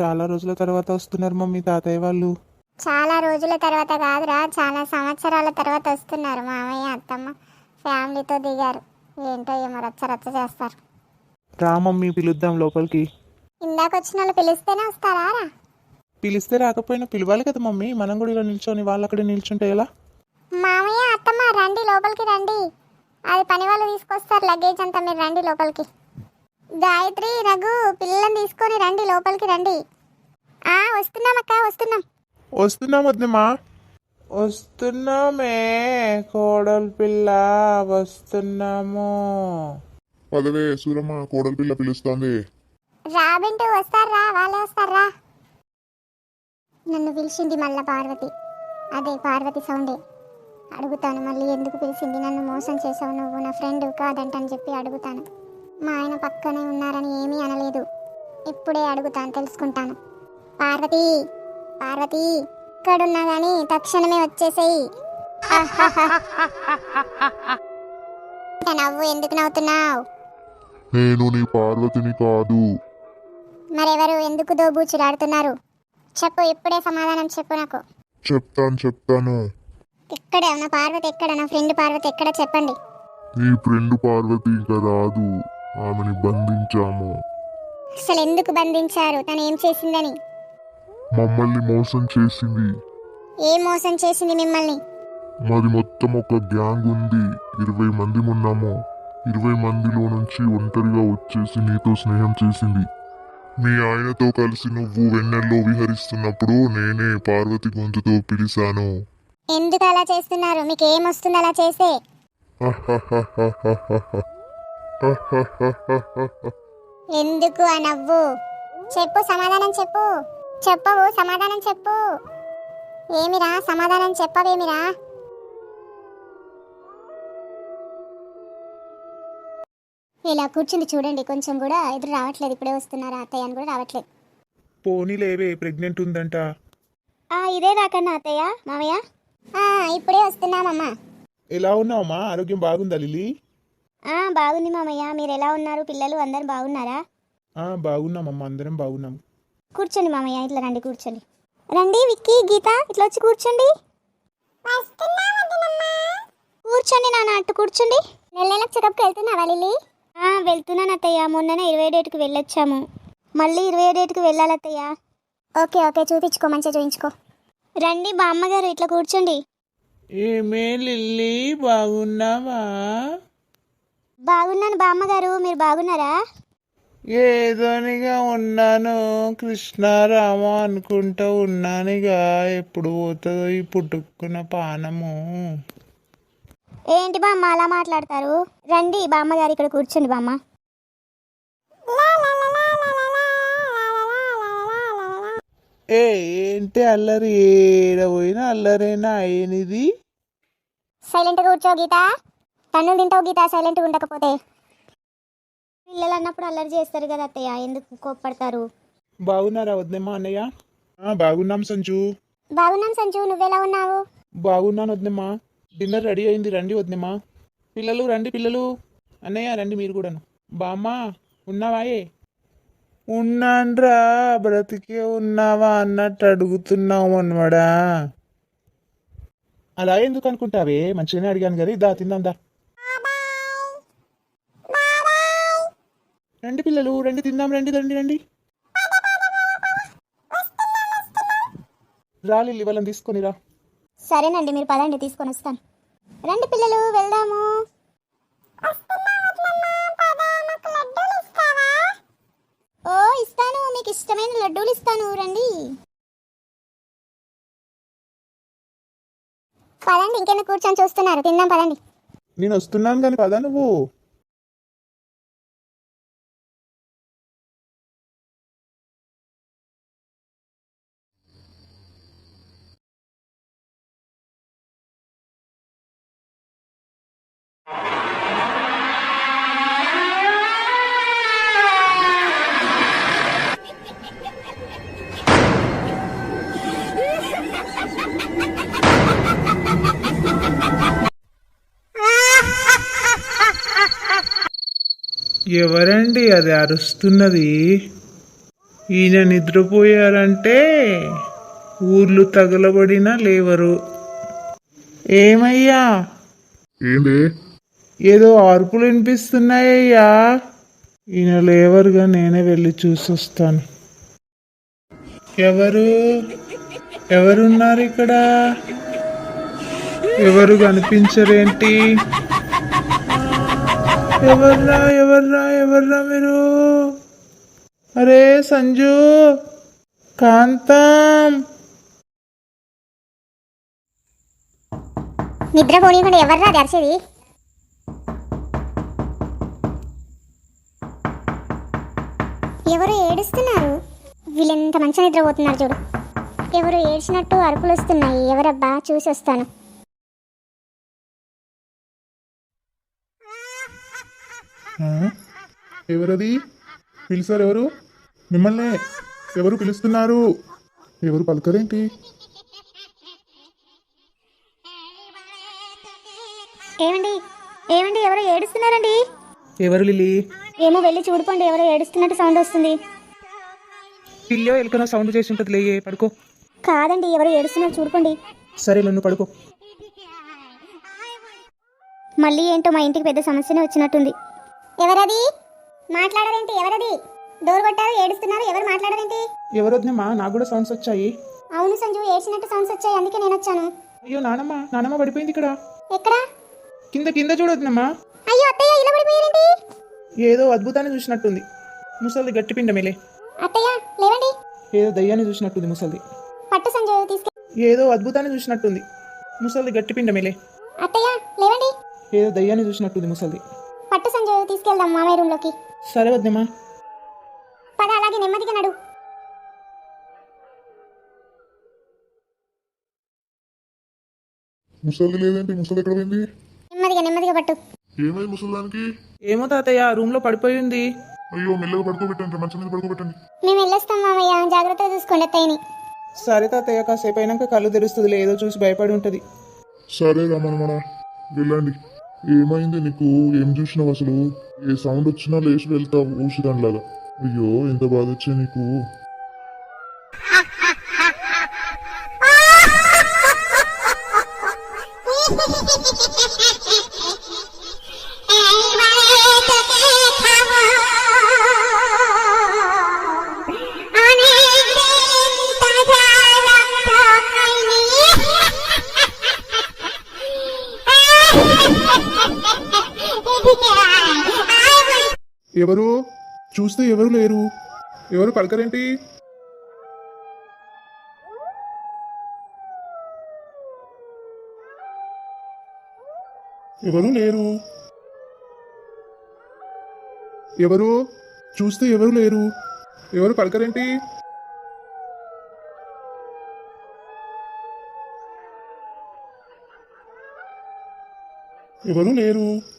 చాలా రోజుల తర్వాత వస్తున్నారు మమ్మీ తాతయ్య వాళ్ళు. చాలా రోజుల తర్వాత కాదురా చాలా సంవత్సరాల తర్వాత వస్తున్నారు మామయ్య అత్తమ్మ. ఫ్యామిలీతో దిగారు. ఏంటో ఏమో రచ్చ రచ్చ చేస్తారు. రా మమ్మీ పిలుద్దాం లోపలికి. ఇందాక వచ్చిన వాళ్ళు పిలిస్తేనే వస్తారా రా? పిలిస్తే రాకపోయినా పిలవాలి కదా మమ్మీ మనం కూడా ఇలా నిల్చొని వాళ్ళు అక్కడే నిల్చుంటే ఎలా? మామయ్య అత్తమ్మ రండి లోపలికి రండి. అది పని వాళ్ళు తీసుకొస్తారు లగేజ్ అంతా మీరు రండి లోపలికి. గాయత్రి రఘు పిల్లలను తీసుకొని రండి లోపలికి రండి. ఆ వస్తున్నాం అక్క వస్తున్నాం. వస్తున్నాం వద్దమ్మా. వస్తున్నామే కోడలు పిల్ల వస్తున్నాము. పదవే సూరమ్మ కోడలి పిల్ల పిలుస్తోంది. రాబింటూ వస్తారా వాళ్ళే వస్తారా? నన్ను పిలిచింది మళ్ళా పార్వతి. అదే పార్వతి సౌండే. అడుగుతాను మళ్ళీ ఎందుకు పిలిచింది? నన్ను మోసం చేసావు నువ్వు నా ఫ్రెండ్ కాదంటని చెప్పి అడుగుతాను. మా ఆయన పక్కనే ఉన్నారని ఏమీ అనలేదు. ఇప్పుడే అడుగుతాను తెలుసుకుంటాను. పార్వతి పార్వతి ఇక్కడున్నా కానీ తక్షణమే వచ్చేసేయి. నవ్వు ఎందుకు నవ్వుతున్నావు? నేను నీ పార్వతిని కాదు. మరెవరు ఎందుకు దోబూచులాడుతున్నారు? చెప్పు ఇప్పుడే సమాధానం చెప్పు నాకు. చెప్తాను చెప్తాను. ఎక్కడ నా పార్వతి ఎక్కడ? నా ఫ్రెండ్ పార్వతి ఎక్కడ? చెప్పండి. నీ ఫ్రెండ్ పార్వతి ఇంకా రాదు. ఆమెని బంధించాము. అసలు ఎందుకు బంధించారు? తను ఏం చేసిందని? మమ్మల్ని మోసం చేసింది. ఏ మోసం చేసింది మిమ్మల్ని? మాది మొత్తం ఒక గ్యాంగ్ ఉంది. ఇరవై మంది ఉన్నాము. ఇరవై మందిలో నుంచి ఒంటరిగా వచ్చేసి నీతో స్నేహం చేసింది. మీ ఆయనతో కలిసి నువ్వు వెన్నెల్లో విహరిస్తున్నప్పుడు నేనే పార్వతి గొంతుతో పిలిచాను. ఎందుకు అలా చేస్తున్నారు? మీకు ఏం వస్తుంది అలా చేస్తే? ఎందుకు ఆ నవ్వు చెప్పు సమాధానం చెప్పు. చెప్పవు సమాధానం చెప్పు. ఏమిరా సమాధానం చెప్పవేమిరా? ఇలా కూర్చుంది చూడండి కొంచెం కూడా ఎదురు రావట్లేదు ఇప్పుడే వస్తున్నారు అత్తయ్య అని కూడా రావట్లేదు. పోనీ లేవే ప్రెగ్నెంట్ ఉందంట. ఆ ఇదే రాకన్నా అత్తయ్య మామయ్య. ఆ ఇప్పుడే వస్తున్నామమ్మా. ఎలా ఉన్నావమ్మా? ఆరోగ్యం బాగుందా లిలీ బాగుంది మామయ్య. మీరు ఎలా ఉన్నారు? పిల్లలు అందరు బాగున్నారా? ఆ, బాగున్నామమ్మా అందరం బాగున్నాం. కూర్చోండి మామయ్య. ఇట్లా రండి కూర్చోండి. రండి విక్కీ గీత ఇట్లా వచ్చి కూర్చోండి. కూర్చోండి నాన్న అట్టు కూర్చోండి. నెల నెలకు చెకప్కి వెళ్తున్నావా లిల్లీ? ఆ, వెళ్తున్నాను అత్తయ్య. మొన్ననే ఇరవై డేట్కి వెళ్ళొచ్చాము. మళ్ళీ ఇరవై డేట్కి వెళ్ళాలి అత్తయ్య. Okay okay. చూపించుకో మంచిగా చూపించుకో. రండి బామ్మగారు ఇట్లా కూర్చోండి. ఏమే లిల్లీ బాగున్నావా? బాగున్నాను బామ్మగారు మీరు బాగున్నారా? ఏదోనిగా ఉన్నాను కృష్ణారామ అనుకుంటా ఉన్నానిగా ఎప్పుడు పోతుందో ఈ పుట్టుకున్న పానము. ఏంటి బామ్మ అలా మాట్లాడతారు? రండి బామ్మగారు ఇక్కడ కూర్చోండి బామ్మ. ఏ ఏంటి అల్లరి? ఏడ పోయినా అల్లరేనా? అయ్యనిది సైలెంట్ కూర్చో గీత. తన్నులు తింటావు గీత సైలెంట్ ఉండకపోతే? పిల్లలు అన్నప్పుడు అల్లరి చేస్తారు కదా అత్తయ్య ఎందుకు కోప్పడతారు? బాగున్నారా వద్దేమా అన్నయ్య? ఆ, బాగున్నాం సంజు బాగున్నాం సంజు నువ్వెలా ఉన్నావు? బాగున్నాను వద్దేమా డిన్నర్ రెడీ అయింది రండి వద్దేమా పిల్లలు రండి పిల్లలు. అన్నయ్య రండి మీరు కూడాను. బామ్మ ఉన్నావాయే ఉన్నాన్రా బ్రతికే ఉన్నావా అన్నట్టు అడుగుతున్నావు అనమాడా అలా ఎందుకు అనుకుంటావే? మంచిగానే అడిగాను కదా దా తిందాం దా. రండి పిల్లలు రండి తిందాం రండి రండి రండి. రా లిల్లీ వాళ్ళని తీసుకొని రా. సరేనండి మీరు పదండి తీసుకొని వస్తాను. రండి పిల్లలు వెళ్దాము. ఓ ఇస్తాను మీకు ఇష్టమైన లడ్డూలు ఇస్తాను రండి. పదండి ఇంకెందుకు కూర్చొని చూస్తున్నారు? తిందాం పదండి. నేను వస్తున్నాను కానీ పదా నువ్వు. ఎవరండి అది అరుస్తున్నది? ఈయన నిద్రపోయారంటే ఊర్లు తగలబడినా లేవరు. ఏమయ్యా? ఏందే? ఏదో అరుపులు వినిపిస్తున్నాయ్యా. ఈయన లేవరుగా నేనే వెళ్ళి చూసొస్తాను. ఎవరు? ఎవరున్నారు ఇక్కడ? ఎవరు కనిపించరేంటి? ఎవర్రా ఎవర్రా ఎవర్రా మీరు? అరే సంజు కాంతం. నిద్ర పోనీయకుండా ఎవర్రా దర్శది ఎవరు ఏడుస్తున్నారు. వీళ్ళెంత మంచిగా నిద్రపోతున్నారు చూడు. ఎవరు ఏడ్చినట్టు అరుపులు వస్తున్నాయి. ఎవరబ్బా? చూసి వస్తాను ఎవరది? పిలిచారు ఎవరు? మిమ్మల్ని ఎవరు పిలుస్తున్నారు? ఎవరు పలకరేంటి? ఏమండి? ఏమండి? ఎవరు ఏడుస్తున్నారండి? ఎవరు లిల్లీ? ఏమో వెళ్ళి చూడుకోండి. ఎవరో ఏడుస్తున్నట్టు సౌండ్ వస్తుంది. పిల్లో ఎలుకనో సౌండ్ చేసి ఉంటుంది లేయే పడుకో. కాదండి ఎవరు ఏడుస్తున్నట్టు చూడుకోండి. సరే నన్ను పడుకో. మళ్ళీ ఏంటో మా ఇంటికి పెద్ద సమస్యనే వచ్చినట్టుంది. ఎవరది? మాట్లాడరేంటి ఎవరది? డోర్ కొట్టారు ఏడుస్తున్నారు ఎవరు మాట్లాడరేంటి? ఎవరొద్నమ్మా నాకు కూడా సౌండ్స్ వచ్చాయి. అవును సంజు ఏడ్చినట్టు సౌండ్స్ వచ్చాయి అందుకే నేను వచ్చాను. అయ్యో నానమ్మ నానమ్మ పడిపోయింది ఇక్కడ. ఎక్కడ? కింద కింద చూడొద్నమ్మా అయ్యో అత్తయ్య ఇలా పడిపోయారేంటి? ఏదో అద్భుతాన్ని చూసినట్టుంది. ముసలిది గట్టి పిండ మేలే అత్తయ్య లేవండి. ఏదో దయ్యాన్ని చూసినట్టుంది ముసలిది. పట్టు సంజు తీసుకె ఏదో అద్భుతాన్ని చూసినట్టుంది. ముసలిది గట్టి పిండ మేలే అత్తయ్య లేవండి. ఏదో దయ్యాన్ని చూసినట్టుంది ముసలిది. పట్టు సంజు తీసుకెళ్దాం మామయ్య రూమ్లోకి సరే వద్దమ్మా. పద అలాగే నెమ్మదిగా నడు. ముసలి లేదేంటి ముసలి ఎక్కడ పోయింది? నెమ్మదిగా నెమ్మదిగా పట్టు. ఏమైంది ముసలిదానికి? ఏమో తాతయ్య రూమ్లో పడిపోయి ఉంది. అయ్యో మెల్లగా పడుకోబెట్టండి మంచం మీద పడుకోబెట్టండి. మేము వెళ్ళొస్తాం మామయ్య జాగ్రత్తగా చూసుకోండి అత్తయ్యని. సరే తాతయ్య కాసేపు అయినాక కళ్ళు తెరుస్తుంది ఏదో చూసి భయపడి ఉంటుంది. సరే రమణమణ వెళ్ళండి. ఏమైంది నీకు? ఏం చూసినావు అసలు? ఏ సౌండ్ వచ్చినా లేచి వెళ్తావు ఊసిదానిలాగా అయ్యో ఎంత బాధ వచ్చే నీకు? ఎవరు? చూస్తే ఎవరు లేరు? ఎవరు పలకరేంటి? ఎవరు లేరు? ఎవరు? చూస్తే ఎవరు లేరు? ఎవరు పలకరేంటి? ఎవరు లేరు?